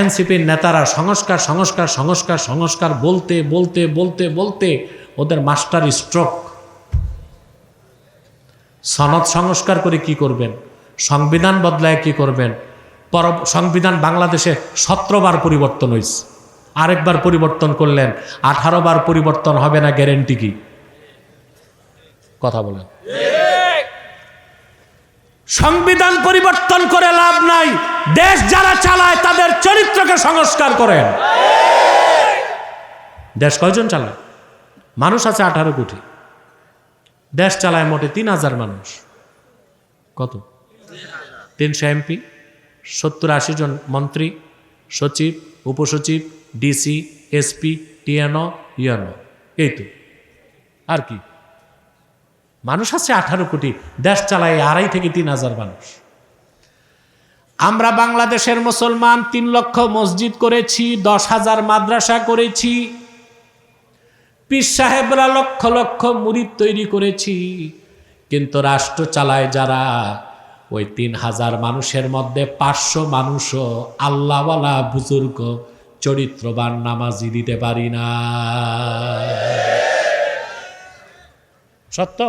এনসিপির নেতারা সংস্কার সংস্কার সংস্কার সংস্কার, বলতে বলতে বলতে বলতে ওদের মাস্টার স্ট্রোক। সনদ সংস্কার করে কি করবেন? সংবিধান বদলায় কি করবেন? পর, সংবিধান বাংলাদেশে সতেরোবার পরিবর্তন হয়েছে আরেকবার পরিবর্তন করলেন আঠারো বার পরিবর্তন হবে না গ্যারেন্টি কি? কথা বলেন। সংবিধান পরিবর্তন করে লাভ নাই। দেশ যারা চালায়, তাদের চরিত্রকে সংস্কার করেন। দেশ কয়জন চালায়? মানুষ আছে আঠারো কোটি। দেশ চালায় মোটে তিন হাজার মানুষ। কত? তিনশো এমপি, সত্তর আশি জন মন্ত্রী, সচিব, উপসচিব, ডিসি, এসপি, টিএনও, ইএনও। এই তো। আর কি? মানুষ আছে আঠারো কোটি, দেশ চালায় আড়াই থেকে তিন হাজার মানুষ। আমরা বাংলাদেশের মুসলমান, তিন লক্ষ মসজিদ করেছি, দশ হাজার মাদ্রাসা করেছি, পীর সাহেবরা লক্ষ লক্ষ মুরিদ তৈরি করেছি, কিন্তু রাষ্ট্র চালায় যারা, ওই তিন হাজার মানুষের মধ্যে পাঁচশো মানুষও আল্লাহওয়ালা বুজুর্গ, চরিত্রবান নামাজি দিতে পারি না। সত্য?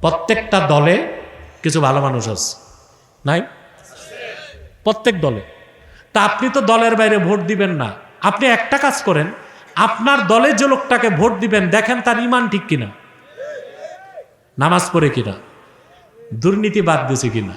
প্রত্যেকটা দলে কিছু ভালো মানুষ আছে। নাই? প্রত্যেক দলে। তা আপনি তো দলের বাইরে ভোট দিবেন না। আপনি একটা কাজ করেন, আপনার দলে যে লোকটাকে ভোট দিবেন, দেখেন তার ইমান ঠিক কিনা। নামাজ পড়ে কিনা। দুর্নীতি বাদ দিছে কিনা।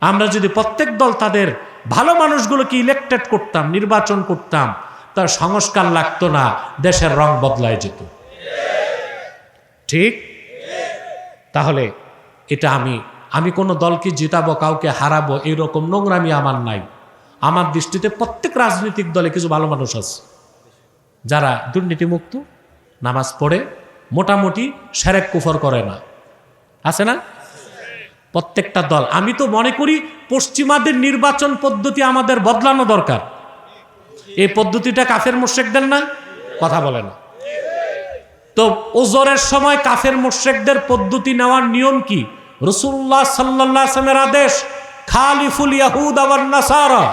আমরা যদি প্রত্যেক দল তাদের ভালো মানুষগুলোকে ইলেকটেড করতাম, নির্বাচন করতাম, তার সংস্কার লাগতো না, দেশের রং বদলায় যেত। ঠিক? তাহলে এটা আমি আমি কোনো দলকে জিতাবো, কাউকে হারাবো, এরকম নোংরামি আমার নাই। আমার দৃষ্টিতে প্রত্যেক রাজনৈতিক দলে কিছু ভালো মানুষ আছে। যারা দুর্নীতিমুক্ত, নামাজ পড়ে, মোটামুটি সেরেক কুফর করে না। আছে না? প্রত্যেকটা দল। আমি তো মনে করি পশ্চিমাদের নির্বাচন পদ্ধতি আমাদের বদলানো দরকার। এই পদ্ধতিটা কাফের মোশেকদের না? কথা বলে না। তো ওজরের সময় কাফের মোশেকদের পদ্ধতি নেওয়ার নিয়ম কি? রসুল্লাহ সাল্লাহ আসলামের আদেশ, খালিফুল ইয়াহুদ আবার নাসারা,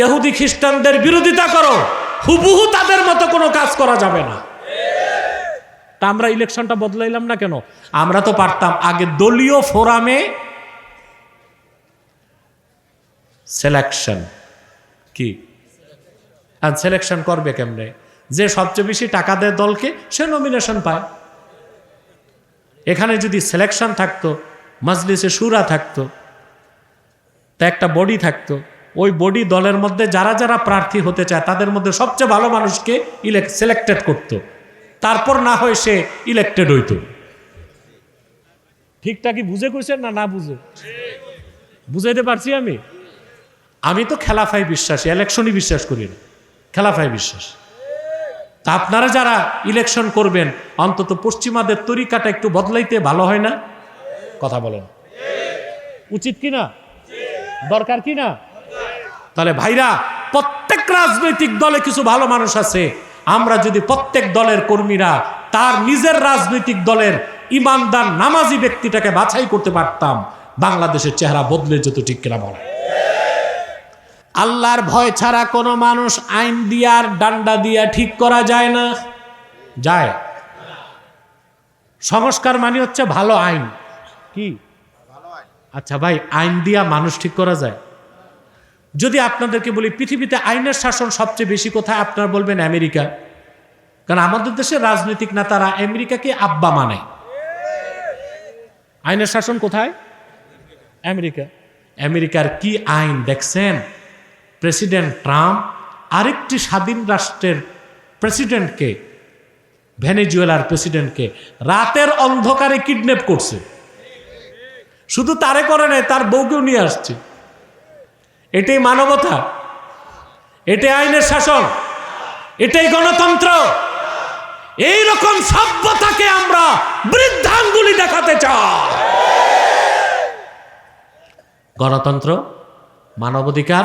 ইহুদি খ্রিস্টানদের বিরোধিতা করো, হুবহু তাদের মতো কোনো কাজ করা যাবে না। তা আমরা ইলেকশনটা বদলাইলাম না কেন? আমরা তো পারতাম আগে দলীয় ফোরামে সিলেকশন কি? আর সিলেকশন করবে কেমনে? যে সবচেয়ে বেশি টাকা দেয় দলকে, সে নমিনেশন পায়। এখানে যদি সিলেকশন থাকতো, মাজলিসে সুরা থাকতো, তা একটা বডি থাকতো, ওই বডি দলের মধ্যে যারা যারা প্রার্থী হতে চায়, তাদের মধ্যে সবচেয়ে ভালো মানুষকে ইলেক্ট সিলেক্টেড করতো। তারপর না হয় সে ইলেক্টেড হইতো। ঠিকঠাক কি বুঝে কইছেন না না বুঝে? বুঝাইতে পারছি আমি? আমি তো খেলাফাই বিশ্বাসী ইলেকশনই বিশ্বাস করি না। খেলাফাই বিশ্বাস। তা আপনারা যারা ইলেকশন করবেন, অন্তত পশ্চিমাদের তরিকাটা একটু বদলাইতে ভালো হয় না? কথা বলেন। উচিত কি না? দরকার কি না? তাহলে ভাইরা, প্রত্যেক রাজনৈতিক দলে কিছু ভালো মানুষ আছে। আমরা যদি প্রত্যেক দলের কর্মীরা তার নিজের রাজনৈতিক দলের ইমানদার, নামাজি ব্যক্তিটাকে বাছাই করতে পারতাম, বাংলাদেশের চেহারা বদলে যেত ঠিক কিনা বলা আল্লাহর ভয় ছাড়া কোনো মানুষ আইন দিয়ার ডান্ডা দিয়া ঠিক করা যায় না। যায়। সংস্কার মানে হচ্ছে ভালো আইন। কি? আচ্ছা ভাই, আইন দিয়া মানুষ ঠিক করা যায়। যদি আপনাদেরকে বলি, পৃথিবীতে আইনের শাসন সবচেয়ে বেশি কোথায়? আপনারা বলবেন আমেরিকা। কারণ আমাদের দেশের রাজনৈতিক নেতারা আমেরিকাকে আব্বা মানে। আইনের শাসন কোথায়? আমেরিকা। আমেরিকার কি আইন? দেখছেন? প্রেসিডেন্ট ট্রাম্প আরেকটি স্বাধীন রাষ্ট্রের প্রেসিডেন্টকে, ভেনেজুয়েলার প্রেসিডেন্টকে রাতের অন্ধকারে কিডন্যাপ করছে। শুধু তারে করে নাই, তার বউকেও নিয়ে আসছে। এটাই মানবতা, এটাই আইনের শাসন, এটাই গণতন্ত্র। এই রকম সভ্যতাকে আমরা বৃদ্ধাঙ্গুলি দেখাতে চাই। গণতন্ত্র, মানবাধিকার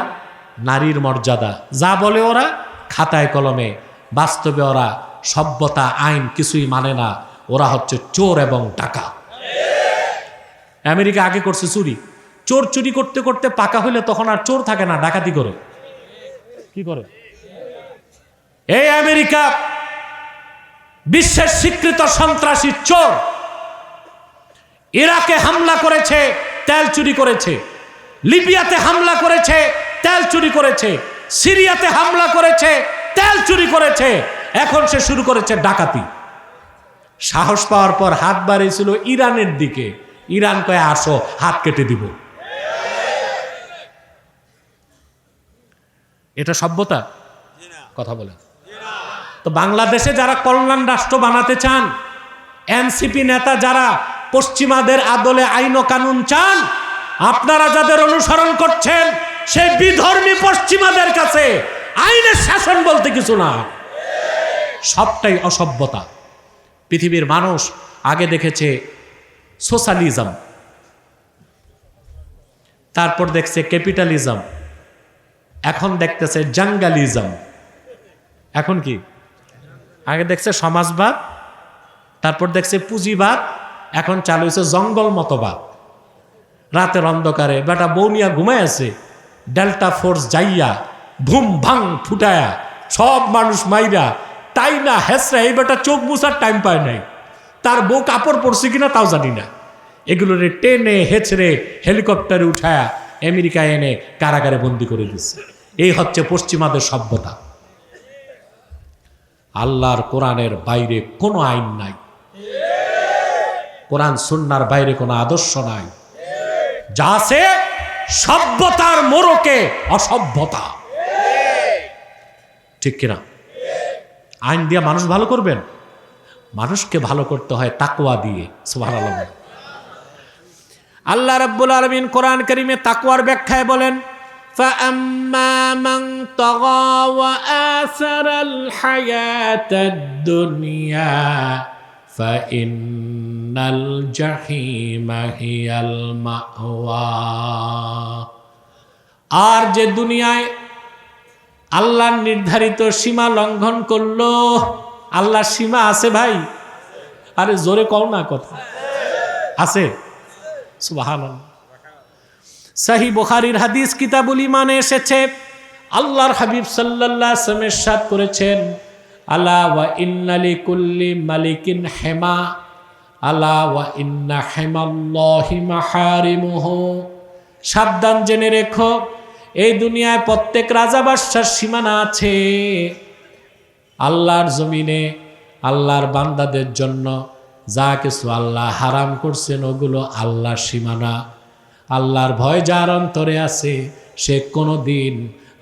নারীর মর্যাদা। যা বলে ওরা, খাতায় কলমে। বাস্তবে ওরা সভ্যতা, আইন কিছুই মানে না। ওরা হচ্ছে চোর এবং টাকা। আমেরিকা আগে করছে চুরি। চোর চুরি করতে করতে পাকা হইলে তখন আর চোর থাকে না, ডাকাতি করে। কি করে? এই আমেরিকা, বিশ্বের স্বীকৃত সন্ত্রাসী চোর। ইরাকে হামলা করেছে, তেল চুরি করেছে। লিবিয়াতে হামলা করেছে চুরি করেছে, সিরিয়াতে হামলা করেছে, তেল চুরি করেছে। এখন সে শুরু করেছে ডাকাতি। সাহস পাওয়ার পর হাত বাড়িয়েছিল ইরানের দিকে। ইরান কয়ে, আসো, হাত কেটে দিব। এটা সভ্যতা? কথা বলেন। তো বাংলাদেশে যারা কল্যাণ রাষ্ট্র বানাতে চান, এনসিপি নেতা যারা পশ্চিমাদের আদলে আইন কানুন চান, আপনারা যাদের অনুসরণ করছেন সেই বিধর্মী পশ্চিমাদের কাছে আইনের শাসন বলতে কিছু না। সবটাই অসভ্যতা। পৃথিবীর মানুষ আগে দেখেছে সোশ্যালিজম। তারপর দেখছে ক্যাপিটালিজম। এখন দেখতেছে জাঙ্গালিজম। এখন কি? আগে দেখছে সমাজবাদ, তারপর দেখছে পুঁজিবাদ, এখন চালু হয়েছে জঙ্গল মতবাদ রাতের অন্ধকারে বেটা বৌনিয়া ঘুমায় আছে ডেল্টা ফোর্স যাইয়া, ভুম ভাং ফুটায়া, সব মানুষ মাইরা, তাই না হেসরা, এই বেটা চোখ মুছার টাইম পায় নাই। তার বউ কাপড় পরছে কিনা তাও জানি না। এগুলো টেনে, হেচড়ে, হেলিকপ্টারে উঠায়া আমেরিকায় এনে কারাগারে বন্দি করে দিচ্ছে এই হচ্ছে পশ্চিমাদের সভ্যতা। আল্লাহর কোরআনের বাইরে কোনো আইন নাই। কোরআন সুন্নার বাইরে কোনো আদর্শ নাই। যা আছে সভ্যতার মোড়কে অসভ্যতা ঠিক কিনা আইন দিয়ে মানুষ ভালো করবেন মানুষকে ভালো করতে হয় তাকওয়া দিয়ে সুভার আল্লাহ রাব্বুল আলমিন কোরআন করিমে তাকওয়ার ব্যাখ্যায় বলেন فأما من طغى وآثر الحياة الدنيا فإن ইন্নাল জাহিমা হিয়াল মাওয়া। আর যে দুনিয়ায় আল্লাহর নির্ধারিত সীমা লঙ্ঘন করল, আল্লাহর সীমা আছে ভাই? আরে জোরে কও না কথা। আছে? সুবাহান সাহি বোখারির হাদিস কিতাবুল মানে এসেছে, আল্লাহর হাবিব সাল্লাহ সামের সাদ করেছেন আল্লাহ ইন্নালি কুল্লি মালিকিন হেমা। ওয়া ইন্না সাবধান জেনে রেখো, এই দুনিয়ায় প্রত্যেক রাজা সীমানা আছে। আল্লাহর জমিনে আল্লাহর বান্দাদের জন্য যা কিছু আল্লাহ হারাম করছেন, ওগুলো আল্লাহর সীমানা। আল্লাহর ভয় যার অন্তরে আছে, সে কোনো দিন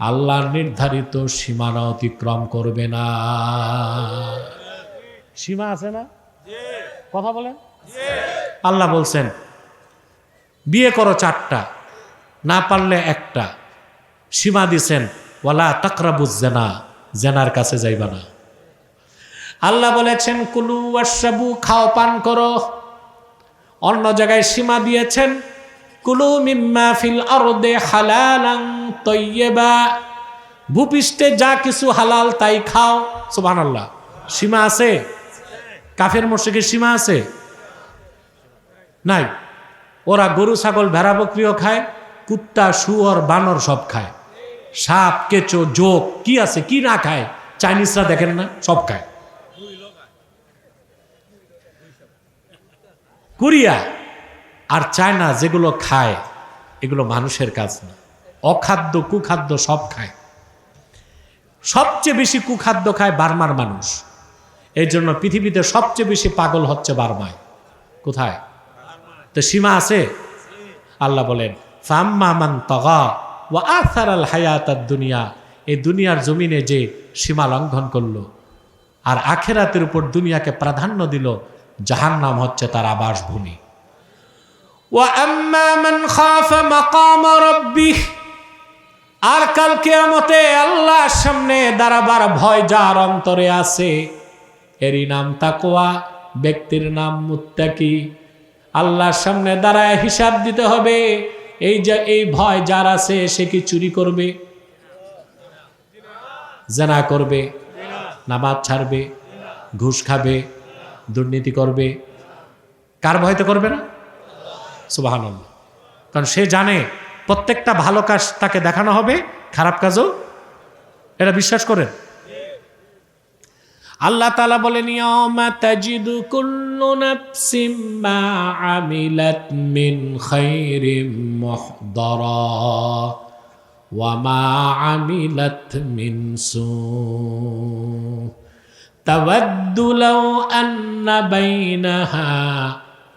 আল্লাহর নির্ধারিত সীমানা অতিক্রম করবে না। সীমা আছে না? কথা বলেন। আল্লাহ বলছেন, বিয়ে করো চারটা, না পারলে একটা। সীমা দিছেন, ওয়ালা তাকরাবুজ জেনা জেনার কাছে যাইবা না। আল্লাহ বলেছেন, কুলু ওয়াসাবু খাও, পান করো। অন্য জায়গায় সীমা দিয়েছেন, কুলু মিম্মা ফিল আরদে হালালাং তৈয়বা। ভূপৃষ্ঠে যা কিছু হালাল তাই খাও। সুবহানাল্লাহ। সীমা আছে? কাফের সীমা আছে? নাই। ওরা গরু, ছাগল, ভেড়া, বকরিও খায়, কুত্তা, শুয়র, বানর সব খায়। সাপ, কেঁচো যোগ কি আছে, কি না খায়? চাইনিজরা দেখেন না, সব খায়। কোরিয়া আর চায়না যেগুলো খায়, এগুলো মানুষের কাজ না। অখাদ্য, কুখাদ্য সব খায়। সবচেয়ে বেশি কুখাদ্য খায় বার্মার মানুষ। এই জন্য পৃথিবীতে সবচেয়ে বেশি পাগল হচ্ছে বার্মায়। কোথায়? তো সীমা আছে? আল্লাহ বলেন ফাম্মামান তগা ও আসার আল হায়াত দুনিয়া। এই দুনিয়ার জমিনে যে সীমা লঙ্ঘন করল, আর আখেরাতের উপর দুনিয়াকে প্রাধান্য দিল যাহার নাম হচ্ছে তার আবাসভূমি। আর কাল কেয়ামতে আল্লাহর সামনে দাঁড়াবার ভয় যার অন্তরে আছে। এরই নাম তাকোয়া ব্যক্তির নাম মুত্তাকি। আল্লাহর সামনে দাঁড়ায় হিসাব দিতে হবে, এই যে, এই ভয় যার আছে সে কি চুরি করবে? জেনা করবে, নামাজ ছাড়বে, ঘুষ খাবে, দুর্নীতি করবে। কার ভয়তে করবে না? সুবাহান কারণ সে জানে প্রত্যেকটা ভালো কাজ তাকে দেখানো হবে, খারাপ কাজও। এটা বিশ্বাস করেন? আল্লাহ তালা বলেন ইয়ামা তাজিদু কুল্লু নাফসিম মা আমিলাত মিন খাইরিম মুহদারা ওয়া মা আমিলাত মিন সু তাওয়াদ্দু লাউ আন্না বাইনাহা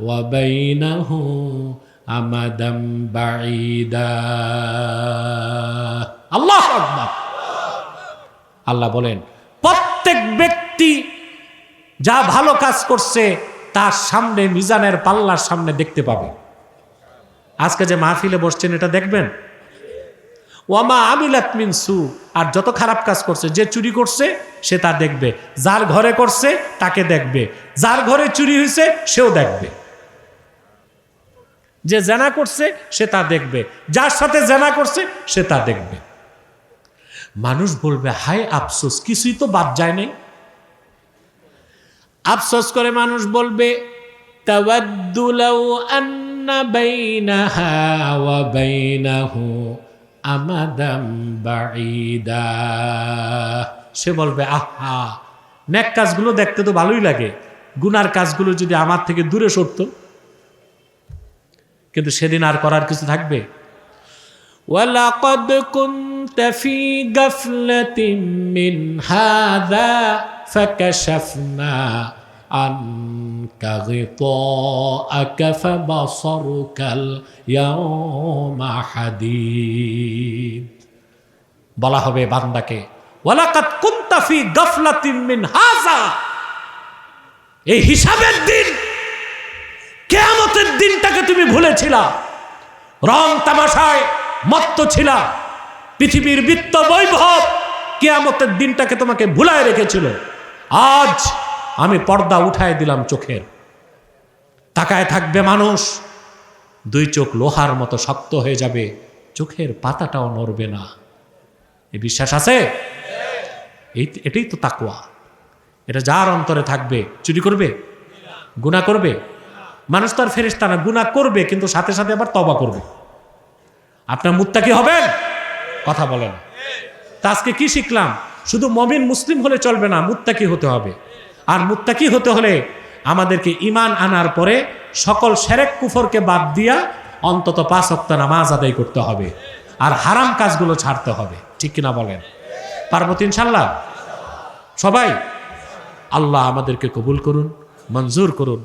ওয়া বাইনাহু আমাদাম বাঈদা। আল্লাহ বলেন ব্যক্তি যা ভালো কাজ করছে, তার সামনে, মিজানের পাল্লার সামনে দেখতে পাবে। আজকে যে মাহফিলে বসছেন, এটা দেখবেন? ওয়ামা আমিলাত মিন সু, আর যত খারাপ কাজ করছে, যে চুরি করছে, সে তা দেখবে। যার ঘরে করছে, তাকে দেখবে। যার ঘরে চুরি হয়েছে, সেও দেখবে। যে জেনা করছে, সে তা দেখবে। যার সাথে জেনা করছে, সে তা দেখবে। মানুষ বলবে, হায় আফসোস, কিছুই তো বাদ যায় নাই। আফসোস করে মানুষ বলবে সে বলবে, আহা ন্যাক কাজগুলো দেখতে তো ভালোই লাগে। গুনার কাজগুলো যদি আমার থেকে দূরে সরতো। কিন্তু সেদিন আর করার কিছু থাকবে? ولقد كنت في غفلة من هذا فكشفنا عنك غطاءك فبصرك اليوم حديد বলা হবে বান্দাকে ওয়ালাকাত কুনতা ফি গাফলাতিন মিন হাযা এই হিসাবের দিন কেয়ামতের দিনটাকে তুমি ভুলেছিলা রং তামাশায় মত্ত ছিলা। পৃথিবীর বৃত্ত বৈভব কেয়ামতের দিনটাকে তোমাকে ভুলায় রেখেছিল। আজ আমি পর্দা উঠায় দিলাম চোখের। তাকায় থাকবে মানুষ, দুই চোখ লোহার মতো শক্ত হয়ে যাবে, চোখের পাতাটাও নড়বে না। এ বিশ্বাস আছে? এই এটাই তো তাকুয়া এটা যার অন্তরে থাকবে, চুরি করবে? গুণা করবে? মানুষ তো আর ফেরিস্তা না গুণা করবে, কিন্তু সাথে সাথে আবার তবা করবে। আপনার মুত্তাকি হবেন? কথা বলেন। তা আজকে কি শিখলাম? শুধু মমিন মুসলিম হলে চলবে না, মুত্তাকি হতে হবে। আর মুত্তাকি হতে হলে আমাদেরকে ইমান আনার পরে সকল সেরেক কুফরকে বাদ দিয়া অন্তত পাঁচ অক্ত নামাজ আদায় করতে হবে। আর হারাম কাজগুলো ছাড়তে হবে। ঠিক কিনা বলেন? পার্বতী ইনশাল্লাহ? সবাই, আল্লাহ আমাদেরকে কবুল করুন, মঞ্জুর করুন।